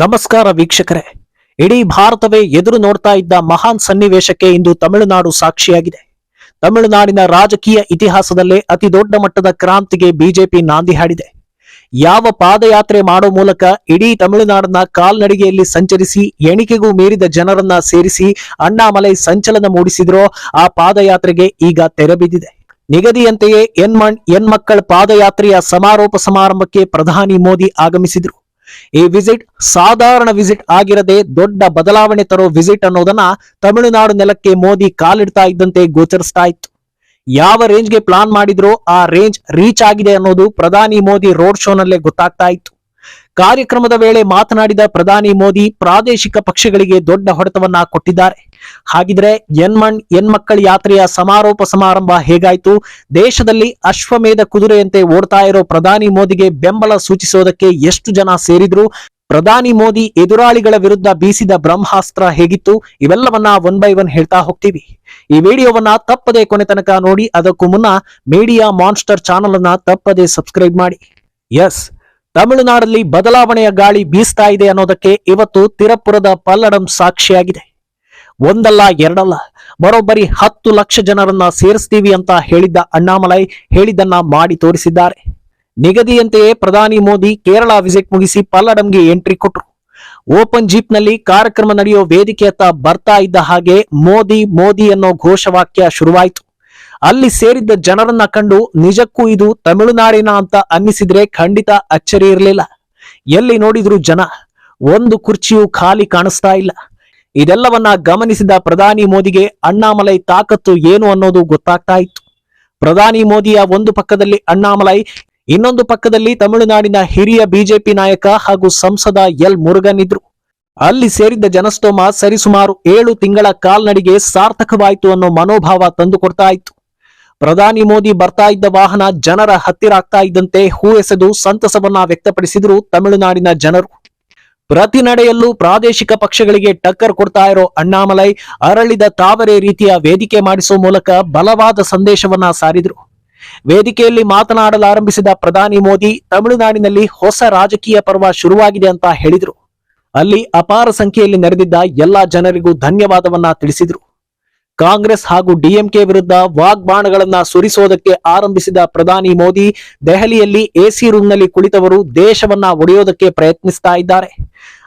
ನಮಸ್ಕಾರ ವೀಕ್ಷಕರೇ. ಇಡೀ ಭಾರತವೇ ಎದುರು ನೋಡ್ತಾ ಇದ್ದ ಮಹಾನ್ ಸನ್ನಿವೇಶಕ್ಕೆ ಇಂದು ತಮಿಳುನಾಡು ಸಾಕ್ಷಿಯಾಗಿದೆ. ತಮಿಳುನಾಡಿನ ರಾಜಕೀಯ ಇತಿಹಾಸದಲ್ಲೇ ಅತಿ ದೊಡ್ಡ ಮಟ್ಟದ ಕ್ರಾಂತಿಗೆ ಬಿಜೆಪಿ ನಾಂದಿ ಹಾಡಿದೆ. ಯಾವ ಪಾದಯಾತ್ರೆ ಮಾಡೋ ಮೂಲಕ ಇಡೀ ತಮಿಳುನಾಡನ್ನ ಕಾಲ್ನಡಿಗೆಯಲ್ಲಿ ಸಂಚರಿಸಿ, ಎಣಿಕೆಗೂ ಮೀರಿದ ಜನರನ್ನ ಸೇರಿಸಿ ಅಣ್ಣಾಮಲೈ ಸಂಚಲನ ಮೂಡಿಸಿದ್ರೋ ಆ ಪಾದಯಾತ್ರೆಗೆ ಈಗ ತೆರೆ ಬಿದ್ದಿದೆ. ನಿಗದಿಯಂತೆಯೇ ಎನ್ಮಣ್ ಎನ್ಮಕ್ಕಳ ಪಾದಯಾತ್ರೆಯ ಸಮಾರೋಪ ಸಮಾರಂಭಕ್ಕೆ ಪ್ರಧಾನಿ ಮೋದಿ ಆಗಮಿಸಿದ್ರು. ಈ ವಿಸಿಟ್ ಸಾಧಾರಣ ವಿಸಿಟ್ ಆಗಿರದೆ ದೊಡ್ಡ ಬದಲಾವಣೆ ತರೋ ವಿಸಿಟ್ ಅನ್ನೋದನ್ನ ತಮಿಳುನಾಡು ನೆಲಕ್ಕೆ ಮೋದಿ ಕಾಲಿಡ್ತಾ ಇದ್ದಂತೆ ಗೋಚರಿಸ್ತಾ ಇತ್ತು ಯಾವ ರೇಂಜ್ಗೆ ಪ್ಲಾನ್ ಮಾಡಿದ್ರೋ ಆ ರೇಂಜ್ ರೀಚ್ ಆಗಿದೆ ಅನ್ನೋದು ಪ್ರಧಾನಿ ಮೋದಿ ರೋಡ್ ಶೋನಲ್ಲೇ ಗೊತ್ತಾಗ್ತಾ ಇತ್ತು. ಕಾರ್ಯಕ್ರಮದ ವೇಳೆ ಮಾತನಾಡಿದ ಪ್ರಧಾನಿ ಮೋದಿ, ಪ್ರಾದೇಶಿಕ ಪಕ್ಷಗಳಿಗೆ ದೊಡ್ಡ ಹೊಡೆತವನ್ನ ಕೊಟ್ಟಿದ್ದಾರೆ. ಹಾಗಿದ್ರೆ ಎನ್ಮಣ್ ಎನ್ಮಕ್ಕಳ ಯಾತ್ರೆಯ ಸಮಾರೋಪ ಸಮಾರಂಭ ಹೇಗಾಯ್ತು? ದೇಶದಲ್ಲಿ ಅಶ್ವಮೇಧ ಕುದುರೆಯಂತೆ ಓಡ್ತಾ ಇರೋ ಪ್ರಧಾನಿ ಮೋದಿಗೆ ಬೆಂಬಲ ಸೂಚಿಸೋದಕ್ಕೆ ಎಷ್ಟು ಜನ ಸೇರಿದ್ರು? ಪ್ರಧಾನಿ ಮೋದಿ ಎದುರಾಳಿಗಳ ವಿರುದ್ಧ ಬೀಸಿದ ಬ್ರಹ್ಮಾಸ್ತ್ರ ಹೇಗಿತ್ತು? ಇವೆಲ್ಲವನ್ನ ಒನ್ ಬೈ ಒನ್ ಹೇಳ್ತಾ ಹೋಗ್ತೀವಿ. ಈ ವಿಡಿಯೋವನ್ನ ತಪ್ಪದೆ ಕೊನೆ ನೋಡಿ, ಅದಕ್ಕೂ ಮುನ್ನ ಮೀಡಿಯಾ ಮಾನ್ಸ್ಟರ್ ಚಾನಲ್ ಅನ್ನ ತಪ್ಪದೆ ಸಬ್ಸ್ಕ್ರೈಬ್ ಮಾಡಿ. ಎಸ್ ತಮಿಳುನಾಡಲ್ಲಿ ಬದಲಾವಣೆಯ ಗಾಳಿ ಬೀಸ್ತಾ ಇದೆ ಅನ್ನೋದಕ್ಕೆ ಇವತ್ತು ತಿರಪುರದ ಪಲ್ಲಡಂ ಸಾಕ್ಷಿಯಾಗಿದೆ. ಒಂದಲ್ಲ, ಎರಡಲ್ಲ ಬರೋಬ್ಬರಿ ಹತ್ತು ಲಕ್ಷ ಜನರನ್ನ ಸೇರಿಸ್ತೀವಿ ಅಂತ ಹೇಳಿದ್ದ ಅಣ್ಣಾಮಲೈ ಹೇಳಿದ್ದನ್ನ ಮಾಡಿ ತೋರಿಸಿದ್ದಾರೆ. ನಿಗದಿಯಂತೆಯೇ ಪ್ರಧಾನಿ ಮೋದಿ ಕೇರಳ ವಿಸಿಟ್ ಮುಗಿಸಿ ಪಲ್ಲಡಂಗೆ ಎಂಟ್ರಿ ಕೊಟ್ರು. ಓಪನ್ ಜೀಪ್ನಲ್ಲಿ ಕಾರ್ಯಕ್ರಮ ನಡೆಯೋ ವೇದಿಕೆಯತ್ತ ಬರ್ತಾ ಇದ್ದ ಹಾಗೆ ಮೋದಿ ಮೋದಿ ಅನ್ನೋ ಘೋಷವಾಕ್ಯ ಶುರುವಾಯಿತು. ಅಲ್ಲಿ ಸೇರಿದ್ದ ಜನರನ್ನ ಕಂಡು ನಿಜಕ್ಕೂ ಇದು ತಮಿಳುನಾಡಿನ ಅಂತ ಅನ್ನಿಸಿದ್ರೆ ಖಂಡಿತ ಅಚ್ಚರಿ ಇರಲಿಲ್ಲ. ಎಲ್ಲಿ ನೋಡಿದ್ರು ಜನ, ಒಂದು ಕುರ್ಚಿಯೂ ಖಾಲಿ ಕಾಣಿಸ್ತಾ ಇಲ್ಲ. ಇದೆಲ್ಲವನ್ನ ಗಮನಿಸಿದ ಪ್ರಧಾನಿ ಮೋದಿಗೆ ಅಣ್ಣಾಮಲೈ ತಾಕತ್ತು ಏನು ಅನ್ನೋದು ಗೊತ್ತಾಗ್ತಾ ಇತ್ತು. ಪ್ರಧಾನಿ ಮೋದಿಯ ಒಂದು ಪಕ್ಕದಲ್ಲಿ ಅಣ್ಣಾಮಲೈ, ಇನ್ನೊಂದು ಪಕ್ಕದಲ್ಲಿ ತಮಿಳುನಾಡಿನ ಹಿರಿಯ ಬಿಜೆಪಿ ನಾಯಕ ಹಾಗೂ ಸಂಸದ ಎಲ್ ಮುರುಗನ್ ಇದ್ರು. ಅಲ್ಲಿ ಸೇರಿದ್ದ ಜನಸ್ತೋಮ ಸರಿಸುಮಾರು ಏಳು ತಿಂಗಳ ಕಾಲ್ನಡಿಗೆ ಸಾರ್ಥಕವಾಯಿತು ಅನ್ನೋ ಮನೋಭಾವ ತಂದುಕೊಡ್ತಾ ಇತ್ತು. ಪ್ರಧಾನಿ ಮೋದಿ ಬರ್ತಾ ಇದ್ದ ವಾಹನ ಜನರ ಹತ್ತಿರ ಆಗ್ತಾ ಇದ್ದಂತೆ ಹೂ ಎಸೆದು ಸಂತಸವನ್ನ ವ್ಯಕ್ತಪಡಿಸಿದ್ರು ತಮಿಳುನಾಡಿನ ಜನರು. ಪ್ರತಿ ನಡೆಯಲ್ಲೂ ಪ್ರಾದೇಶಿಕ ಪಕ್ಷಗಳಿಗೆ ಟಕ್ಕರ್ ಕೊಡ್ತಾ ಇರೋ ಅಣ್ಣಾಮಲೈ ಅರಳಿದ ತಾವರೆ ರೀತಿಯ ವೇದಿಕೆ ಮಾಡಿಸುವ ಮೂಲಕ ಬಲವಾದ ಸಂದೇಶವನ್ನ ಸಾರಿದ್ರು. ವೇದಿಕೆಯಲ್ಲಿ ಮಾತನಾಡಲಾರಂಭಿಸಿದ ಪ್ರಧಾನಿ ಮೋದಿ ತಮಿಳುನಾಡಿನಲ್ಲಿ ಹೊಸ ರಾಜಕೀಯ ಪರ್ವ ಶುರುವಾಗಿದೆ ಅಂತ ಹೇಳಿದ್ರು. ಅಲ್ಲಿ ಅಪಾರ ಸಂಖ್ಯೆಯಲ್ಲಿ ನೆರೆದಿದ್ದ ಎಲ್ಲಾ ಜನರಿಗೂ ಧನ್ಯವಾದವನ್ನ ತಿಳಿಸಿದ್ರು. ಕಾಂಗ್ರೆಸ್ ಹಾಗೂ ಡಿಎಂಕೆ ವಿರುದ್ಧ ವಾಗ್ಬಾಣಗಳನ್ನ ಸುರಿಸೋದಕ್ಕೆ ಆರಂಭಿಸಿದ ಪ್ರಧಾನಿ ಮೋದಿ ದೆಹಲಿಯಲ್ಲಿ ಎಸಿ ರೂಮ್ನಲ್ಲಿ ಕುಳಿತವರು ದೇಶವನ್ನ ಒಡೆಯೋದಕ್ಕೆ ಪ್ರಯತ್ನಿಸ್ತಾ ಇದ್ದಾರೆ.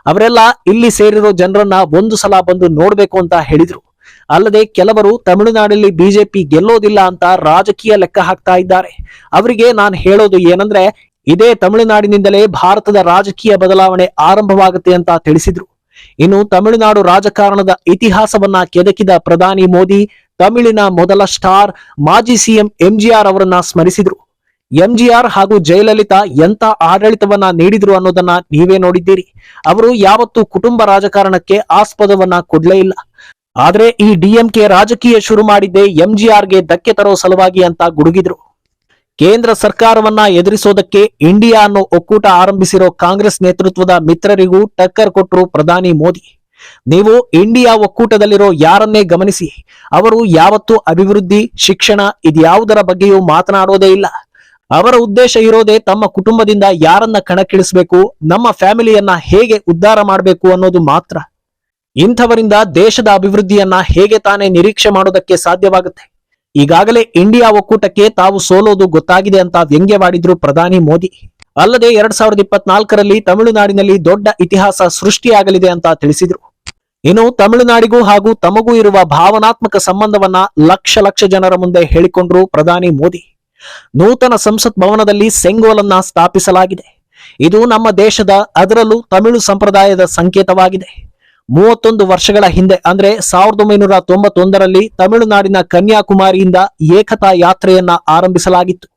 ಅವರೆಲ್ಲ ಇಲ್ಲಿ ಸೇರಿರೋ ಜನರನ್ನ ಒಂದು ಸಲ ಬಂದು ನೋಡ್ಬೇಕು ಅಂತ ಹೇಳಿದ್ರು. ಅಲ್ಲದೆ ಕೆಲವರು ತಮಿಳುನಾಡಲ್ಲಿ ಬಿಜೆಪಿ ಗೆಲ್ಲೋದಿಲ್ಲ ಅಂತ ರಾಜಕೀಯ ಲೆಕ್ಕ ಹಾಕ್ತಾ ಇದ್ದಾರೆ. ಅವರಿಗೆ ನಾನು ಹೇಳೋದು ಏನಂದ್ರೆ, ಇದೇ ತಮಿಳುನಾಡಿನಿಂದಲೇ ಭಾರತದ ರಾಜಕೀಯ ಬದಲಾವಣೆ ಆರಂಭವಾಗುತ್ತೆ ಅಂತ ತಿಳಿಸಿದ್ರು. ಇನ್ನು ತಮಿಳುನಾಡು ರಾಜಕಾರಣದ ಇತಿಹಾಸವನ್ನ ಕೆದಕಿದ ಪ್ರಧಾನಿ ಮೋದಿ, ತಮಿಳಿನ ಮೊದಲ ಸ್ಟಾರ್ ಮಾಜಿ ಸಿಎಂ ಎಂಜಿಆರ್ ಅವರನ್ನ ಸ್ಮರಿಸಿದ್ರು. ಎಂಜಿಆರ್ ಹಾಗೂ ಜಯಲಲಿತಾ ಎಂತ ಆಡಳಿತವನ್ನ ನೀಡಿದ್ರು ಅನ್ನೋದನ್ನ ನೀವೇ ನೋಡಿದ್ದೀರಿ. ಅವರು ಯಾವತ್ತೂ ಕುಟುಂಬ ರಾಜಕಾರಣಕ್ಕೆ ಆಸ್ಪದವನ್ನ ಕೊಡ್ಲೇ ಇಲ್ಲ. ಆದ್ರೆ ಈ ಡಿಎಂಕೆ ರಾಜಕೀಯ ಶುರು ಮಾಡಿದ್ದೆ ಎಂಜಿಆರ್ಗೆ ಧಕ್ಕೆ ತರೋ ಸಲುವಾಗಿ ಅಂತ ಗುಡುಗಿದ್ರು. ಕೇಂದ್ರ ಸರ್ಕಾರವನ್ನ ಎದುರಿಸೋದಕ್ಕೆ ಇಂಡಿಯಾ ಅನ್ನೋ ಒಕ್ಕೂಟ ಆರಂಭಿಸಿರೋ ಕಾಂಗ್ರೆಸ್ ನೇತೃತ್ವದ ಮಿತ್ರರಿಗೂ ಟಕ್ಕರ್ ಕೊಟ್ಟರು ಪ್ರಧಾನಿ ಮೋದಿ. ನೀವು ಇಂಡಿಯಾ ಒಕ್ಕೂಟದಲ್ಲಿರೋ ಯಾರನ್ನೇ ಗಮನಿಸಿ, ಅವರು ಯಾವತ್ತೂ ಅಭಿವೃದ್ಧಿ, ಶಿಕ್ಷಣ ಇದ್ಯಾವುದರ ಬಗ್ಗೆಯೂ ಮಾತನಾಡೋದೇ ಇಲ್ಲ. ಅವರ ಉದ್ದೇಶ ಇರೋದೇ ತಮ್ಮ ಕುಟುಂಬದಿಂದ ಯಾರನ್ನ ಕಣಕ್ಕಿಳಿಸಬೇಕು, ನಮ್ಮ ಫ್ಯಾಮಿಲಿಯನ್ನ ಹೇಗೆ ಉದ್ಧಾರ ಮಾಡಬೇಕು ಅನ್ನೋದು ಮಾತ್ರ. ಇಂಥವರಿಂದ ದೇಶದ ಅಭಿವೃದ್ಧಿಯನ್ನ ಹೇಗೆ ತಾನೇ ನಿರೀಕ್ಷೆ ಮಾಡೋದಕ್ಕೆ ಸಾಧ್ಯವಾಗುತ್ತೆ? ಈಗಾಗಲೇ ಇಂಡಿಯಾ ಒಕ್ಕೂಟಕ್ಕೆ ತಾವು ಸೋಲೋದು ಗೊತ್ತಾಗಿದೆ ಅಂತ ವ್ಯಂಗ್ಯವಾಡಿದ್ರು ಪ್ರಧಾನಿ ಮೋದಿ. ಅಲ್ಲದೆ ಎರಡ್ ಸಾವಿರದ ಇಪ್ಪತ್ನಾಲ್ಕರಲ್ಲಿ ತಮಿಳುನಾಡಿನಲ್ಲಿ ದೊಡ್ಡ ಇತಿಹಾಸ ಸೃಷ್ಟಿಯಾಗಲಿದೆ ಅಂತ ತಿಳಿಸಿದ್ರು. ಇನ್ನು ತಮಿಳುನಾಡಿಗೂ ಹಾಗೂ ತಮಗೂ ಇರುವ ಭಾವನಾತ್ಮಕ ಸಂಬಂಧವನ್ನ ಲಕ್ಷ ಲಕ್ಷ ಜನರ ಮುಂದೆ ಹೇಳಿಕೊಂಡ್ರು ಪ್ರಧಾನಿ ಮೋದಿ. ನೂತನ ಸಂಸತ್ ಭವನದಲ್ಲಿ ಸೆಂಗೋಲನ್ನ ಸ್ಥಾಪಿಸಲಾಗಿದೆ. ಇದು ನಮ್ಮ ದೇಶದ ಅದರಲ್ಲೂ ತಮಿಳು ಸಂಪ್ರದಾಯದ ಸಂಕೇತವಾಗಿದೆ. ಮೂವತ್ತೊಂದು ವರ್ಷಗಳ ಹಿಂದೆ, ಅಂದ್ರೆ ಸಾವಿರದ ಒಂಬೈನೂರ ತೊಂಬತ್ತೊಂದರಲ್ಲಿ ತಮಿಳುನಾಡಿನ ಕನ್ಯಾಕುಮಾರಿಯಿಂದ ಏಕತಾ ಯಾತ್ರೆಯನ್ನ ಆರಂಭಿಸಲಾಗಿತ್ತು.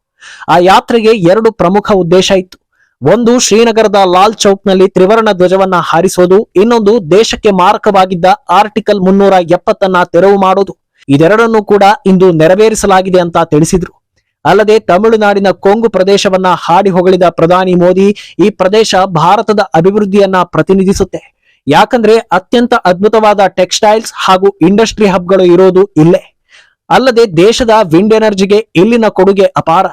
ಆ ಯಾತ್ರೆಗೆ ಎರಡು ಪ್ರಮುಖ ಉದ್ದೇಶ ಇತ್ತು. ಒಂದು, ಶ್ರೀನಗರದ ಲಾಲ್ ಚೌಕ್ನಲ್ಲಿ ತ್ರಿವರ್ಣ ಧ್ವಜವನ್ನ ಹಾರಿಸೋದು. ಇನ್ನೊಂದು, ದೇಶಕ್ಕೆ ಮಾರಕವಾಗಿದ್ದ ಆರ್ಟಿಕಲ್ ಮುನ್ನೂರ ಎಪ್ಪತ್ತನ್ನ ತೆರವು ಮಾಡೋದು. ಇದೆರಡನ್ನೂ ಕೂಡ ಇಂದು ನೆರವೇರಿಸಲಾಗಿದೆ ಅಂತ ತಿಳಿಸಿದ್ರು. ಅಲ್ಲದೆ ತಮಿಳುನಾಡಿನ ಕೊಂಗು ಪ್ರದೇಶವನ್ನ ಹಾಡಿ ಹೊಗಳಿದ ಪ್ರಧಾನಿ ಮೋದಿ ಈ ಪ್ರದೇಶ ಭಾರತದ ಅಭಿವೃದ್ಧಿಯನ್ನ ಪ್ರತಿನಿಧಿಸುತ್ತೆ. ಯಾಕಂದ್ರೆ ಅತ್ಯಂತ ಅದ್ಭುತವಾದ ಟೆಕ್ಸ್ಟೈಲ್ಸ್ ಹಾಗೂ ಇಂಡಸ್ಟ್ರಿ ಹಬ್ಗಳು ಇರೋದು ಇಲ್ಲೇ. ಅಲ್ಲದೆ ದೇಶದ ವಿಂಡ್ ಎನರ್ಜಿಗೆ ಇಲ್ಲಿನ ಕೊಡುಗೆ ಅಪಾರ.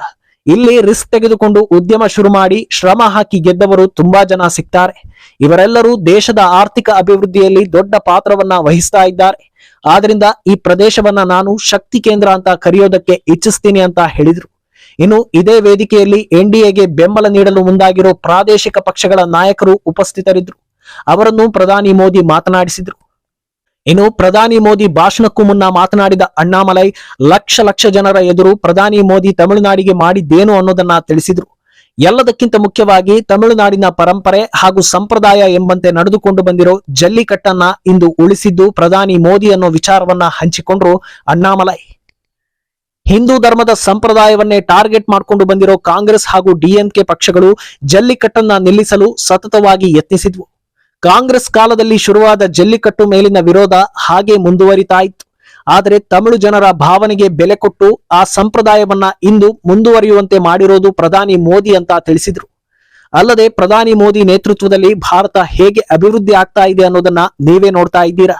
ಇಲ್ಲಿ ರಿಸ್ಕ್ ತೆಗೆದುಕೊಂಡು ಉದ್ಯಮ ಶುರು ಮಾಡಿ ಶ್ರಮ ಹಾಕಿ ಗೆದ್ದವರು ತುಂಬಾ ಜನ ಸಿಗ್ತಾರೆ. ಇವರೆಲ್ಲರೂ ದೇಶದ ಆರ್ಥಿಕ ಅಭಿವೃದ್ಧಿಯಲ್ಲಿ ದೊಡ್ಡ ಪಾತ್ರವನ್ನ ವಹಿಸ್ತಾ ಇದ್ದಾರೆ. ಆದ್ರಿಂದ ಈ ಪ್ರದೇಶವನ್ನ ನಾನು ಶಕ್ತಿ ಕೇಂದ್ರ ಅಂತ ಕರೆಯೋದಕ್ಕೆ ಇಚ್ಛಿಸ್ತೀನಿ ಅಂತ ಹೇಳಿದ್ರು. ಇನ್ನು ಇದೇ ವೇದಿಕೆಯಲ್ಲಿ ಎನ್ಡಿಎಗೆ ಬೆಂಬಲ ನೀಡಲು ಮುಂದಾಗಿರೋ ಪ್ರಾದೇಶಿಕ ಪಕ್ಷಗಳ ನಾಯಕರು ಉಪಸ್ಥಿತರಿದ್ದರು ಅವರನ್ನು ಪ್ರಧಾನಿ ಮೋದಿ ಮಾತನಾಡಿಸಿದ್ರು. ಇನ್ನು ಪ್ರಧಾನಿ ಮೋದಿ ಭಾಷಣಕ್ಕೂ ಮುನ್ನ ಮಾತನಾಡಿದ ಅಣ್ಣಾಮಲೈ, ಲಕ್ಷ ಲಕ್ಷ ಜನರ ಎದುರು ಪ್ರಧಾನಿ ಮೋದಿ ತಮಿಳುನಾಡಿಗೆ ಮಾಡಿದ್ದೇನು ಅನ್ನೋದನ್ನ ತಿಳಿಸಿದ್ರು. ಎಲ್ಲದಕ್ಕಿಂತ ಮುಖ್ಯವಾಗಿ ತಮಿಳುನಾಡಿನ ಪರಂಪರೆ ಹಾಗೂ ಸಂಪ್ರದಾಯ ಎಂಬಂತೆ ನಡೆದುಕೊಂಡು ಬಂದಿರೋ ಜಲ್ಲಿಕಟ್ಟನ್ನ ಇಂದು ಉಳಿಸಿದ್ದು ಪ್ರಧಾನಿ ಮೋದಿ ಅನ್ನೋ ವಿಚಾರವನ್ನ ಹಂಚಿಕೊಂಡ್ರು ಅಣ್ಣಾಮಲೈ. ಹಿಂದೂ ಧರ್ಮದ ಸಂಪ್ರದಾಯವನ್ನೇ ಟಾರ್ಗೆಟ್ ಮಾಡಿಕೊಂಡು ಬಂದಿರೋ ಕಾಂಗ್ರೆಸ್ ಹಾಗೂ ಡಿಎಂಕೆ ಪಕ್ಷಗಳು ಜಲ್ಲಿಕಟ್ಟನ್ನ ನಿಲ್ಲಿಸಲು ಸತತವಾಗಿ ಯತ್ನಿಸಿದ್ವು. ಕಾಂಗ್ರೆಸ್ ಕಾಲದಲ್ಲಿ ಶುರುವಾದ ಜಲ್ಲಿಕಟ್ಟು ಮೇಲಿನ ವಿರೋಧ ಹಾಗೆ ಮುಂದುವರಿತಾ ಇತ್ತು ಆದರೆ ತಮಿಳು ಜನರ ಭಾವನೆಗೆ ಬೆಲೆ ಕೊಟ್ಟು ಆ ಸಂಪ್ರದಾಯವನ್ನ ಇಂದು ಮುಂದುವರಿಯುವಂತೆ ಮಾಡಿರೋದು ಪ್ರಧಾನಿ ಮೋದಿ ಅಂತ ತಿಳಿಸಿದ್ರು. ಅಲ್ಲದೆ ಪ್ರಧಾನಿ ಮೋದಿ ನೇತೃತ್ವದಲ್ಲಿ ಭಾರತ ಹೇಗೆ ಅಭಿವೃದ್ಧಿ ಆಗ್ತಾ ಇದೆ ಅನ್ನೋದನ್ನ ನೀವೇ ನೋಡ್ತಾ ಇದ್ದೀರಾ?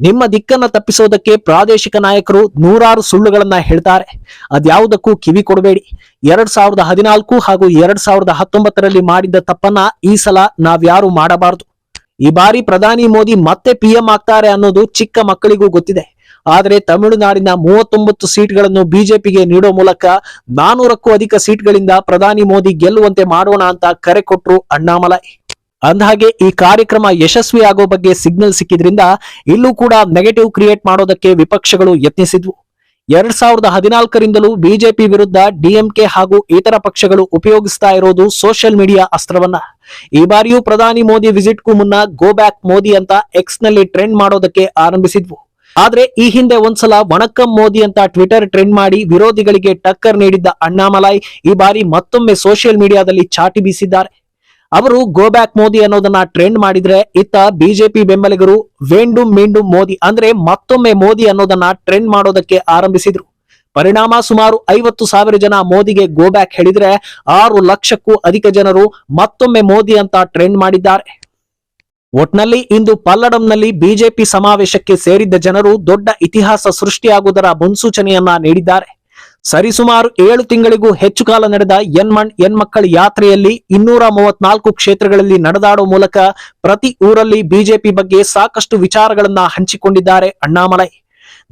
ನಿಮ್ಮ ದಿಕ್ಕನ್ನ ತಪ್ಪಿಸೋದಕ್ಕೆ ಪ್ರಾದೇಶಿಕ ನಾಯಕರು ನೂರಾರು ಸುಳ್ಳುಗಳನ್ನ ಹೇಳ್ತಾರೆ. ಅದ್ಯಾವುದಕ್ಕೂ ಕಿವಿ ಕೊಡಬೇಡಿ. ಎರಡ್ ಸಾವಿರದ ಹದಿನಾಲ್ಕು ಹಾಗೂ ಎರಡ್ ಸಾವಿರದ ಹತ್ತೊಂಬತ್ತರಲ್ಲಿ ಮಾಡಿದ್ದ ತಪ್ಪನ್ನ ಈ ಸಲ ನಾವ್ಯಾರು ಮಾಡಬಾರದು. ಈ ಬಾರಿ ಪ್ರಧಾನಿ ಮೋದಿ ಮತ್ತೆ ಪಿಎಂ ಆಗ್ತಾರೆ ಅನ್ನೋದು ಚಿಕ್ಕ ಮಕ್ಕಳಿಗೂ ಗೊತ್ತಿದೆ. ಆದರೆ ತಮಿಳುನಾಡಿನ ಮೂವತ್ತೊಂಬತ್ತು ಸೀಟ್ಗಳನ್ನು ಬಿಜೆಪಿಗೆ ನೀಡೋ ಮೂಲಕ ನಾನೂರಕ್ಕೂ ಅಧಿಕ ಸೀಟ್ಗಳಿಂದ ಪ್ರಧಾನಿ ಮೋದಿ ಗೆಲ್ಲುವಂತೆ ಮಾಡೋಣ ಅಂತ ಕರೆ ಕೊಟ್ರು ಅಣ್ಣಾಮಲೈ. ಅಂದಹಾಗೆ ಈ ಕಾರ್ಯಕ್ರಮ ಯಶಸ್ವಿ ಆಗೋ ಬಗ್ಗೆ ಸಿಗ್ನಲ್ ಸಿಕ್ಕಿದ್ರಿಂದ ಇಲ್ಲೂ ಕೂಡ ನೆಗೆಟಿವ್ ಕ್ರಿಯೇಟ್ ಮಾಡೋದಕ್ಕೆ ವಿಪಕ್ಷಗಳು ಯತ್ನಿಸಿದ್ವು. ಎರಡ್ ಸಾವಿರದ ಹದಿನಾಲ್ಕರಿಂದಲೂ ಬಿಜೆಪಿ ವಿರುದ್ಧ ಡಿಎಂಕೆ ಹಾಗೂ ಇತರ ಪಕ್ಷಗಳು ಉಪಯೋಗಿಸ್ತಾ ಇರೋದು ಸೋಷಿಯಲ್ ಮೀಡಿಯಾ ಅಸ್ತ್ರವನ್ನ. ಈ ಬಾರಿಯೂ ಪ್ರಧಾನಿ ಮೋದಿ ವಿಸಿಟ್ಗೂ ಮುನ್ನ ಗೋ ಬ್ಯಾಕ್ ಮೋದಿ ಅಂತ ಎಕ್ಸ್ನಲ್ಲಿ ಟ್ರೆಂಡ್ ಮಾಡೋದಕ್ಕೆ ಆರಂಭಿಸಿದ್ವು. ಆದ್ರೆ ಈ ಹಿಂದೆ ಒಂದ್ಸಲ ವಣಕಂ ಮೋದಿ ಅಂತ ಟ್ವಿಟರ್ ಟ್ರೆಂಡ್ ಮಾಡಿ ವಿರೋಧಿಗಳಿಗೆ ಟಕ್ಕರ್ ನೀಡಿದ್ದ ಅಣ್ಣಾಮಲಾಯ್ ಈ ಬಾರಿ ಮತ್ತೊಮ್ಮೆ ಸೋಷಿಯಲ್ ಮೀಡಿಯಾದಲ್ಲಿ ಚಾಟಿ ಬೀಸಿದ್ದಾರೆ. ಅವರು ಗೋ ಬ್ಯಾಕ್ ಮೋದಿ ಅನ್ನೋದನ್ನ ಟ್ರೆಂಡ್ ಮಾಡಿದ್ರೆ ಇತ್ತ ಬಿಜೆಪಿ ಬೆಂಬಲಿಗರು ವೇಂಡು ಮೇಂಡು ಮೋದಿ ಅಂದ್ರೆ ಮತ್ತೊಮ್ಮೆ ಮೋದಿ ಅನ್ನೋದನ್ನ ಟ್ರೆಂಡ್ ಮಾಡೋದಕ್ಕೆ ಆರಂಭಿಸಿದ್ರು. ಪರಿಣಾಮ ಸುಮಾರು ಐವತ್ತು ಸಾವಿರ ಜನ ಮೋದಿಗೆ ಗೋ ಬ್ಯಾಕ್ ಹೇಳಿದ್ರೆ ಆರು ಲಕ್ಷಕ್ಕೂ ಅಧಿಕ ಜನರು ಮತ್ತೊಮ್ಮೆ ಮೋದಿ ಅಂತ ಟ್ರೆಂಡ್ ಮಾಡಿದ್ದಾರೆ. ಒಟ್ನಲ್ಲಿ ಇಂದು ಪಲ್ಲಡಂನಲ್ಲಿ ಬಿಜೆಪಿ ಸಮಾವೇಶಕ್ಕೆ ಸೇರಿದ್ದ ಜನರು ದೊಡ್ಡ ಇತಿಹಾಸ ಸೃಷ್ಟಿಯಾಗುವುದರ ಮುನ್ಸೂಚನೆಯನ್ನ ನೀಡಿದ್ದಾರೆ. ಸರಿಸುಮಾರು ಏಳು ತಿಂಗಳಿಗೂ ಹೆಚ್ಚು ಕಾಲ ನಡೆದ ಎನ್ಮಣ್ ಎನ್ಮಕ್ಕಳ ಯಾತ್ರೆಯಲ್ಲಿ ಇನ್ನೂರ ಮೂವತ್ನಾಲ್ಕು ಕ್ಷೇತ್ರಗಳಲ್ಲಿ ನಡೆದಾಡುವ ಮೂಲಕ ಪ್ರತಿ ಊರಲ್ಲಿ ಬಿಜೆಪಿ ಬಗ್ಗೆ ಸಾಕಷ್ಟು ವಿಚಾರಗಳನ್ನ ಹಂಚಿಕೊಂಡಿದ್ದಾರೆ ಅಣ್ಣಾಮಲೈ.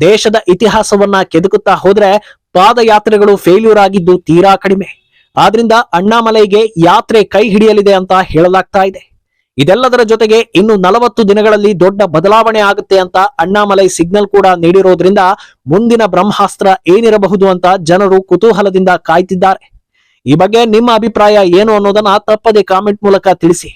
ದೇಶದ ಇತಿಹಾಸವನ್ನ ಕೆದಕುತ್ತಾ ಹೋದ್ರೆ ಪಾದಯಾತ್ರೆಗಳು ಫೇಲ್ಯೂರ್ ಆಗಿದ್ದು ತೀರಾ ಕಡಿಮೆ. ಆದ್ರಿಂದ ಅಣ್ಣಾಮಲೈಗೆ ಯಾತ್ರೆ ಕೈ ಹಿಡಿಯಲಿದೆ ಅಂತ ಹೇಳಲಾಗ್ತಾ ಇದೆ. ಇದೆಲ್ಲದರ ಜೊತೆಗೆ ಇನ್ನು ನಲವತ್ತು ದಿನಗಳಲ್ಲಿ ದೊಡ್ಡ ಬದಲಾವಣೆ ಆಗುತ್ತೆ ಅಂತ ಅಣ್ಣಾಮಲೈ ಸಿಗ್ನಲ್ ಕೂಡ ನೀಡಿರೋದ್ರಿಂದ ಮುಂದಿನ ಬ್ರಹ್ಮಾಸ್ತ್ರ ಏನಿರಬಹುದು ಅಂತ ಜನರು ಕುತೂಹಲದಿಂದ ಕಾಯ್ತಿದ್ದಾರೆ. ಈ ಬಗ್ಗೆ ನಿಮ್ಮ ಅಭಿಪ್ರಾಯ ಏನು ಅನ್ನೋದನ್ನ ತಪ್ಪದೆ ಕಾಮೆಂಟ್ ಮೂಲಕ ತಿಳಿಸಿ.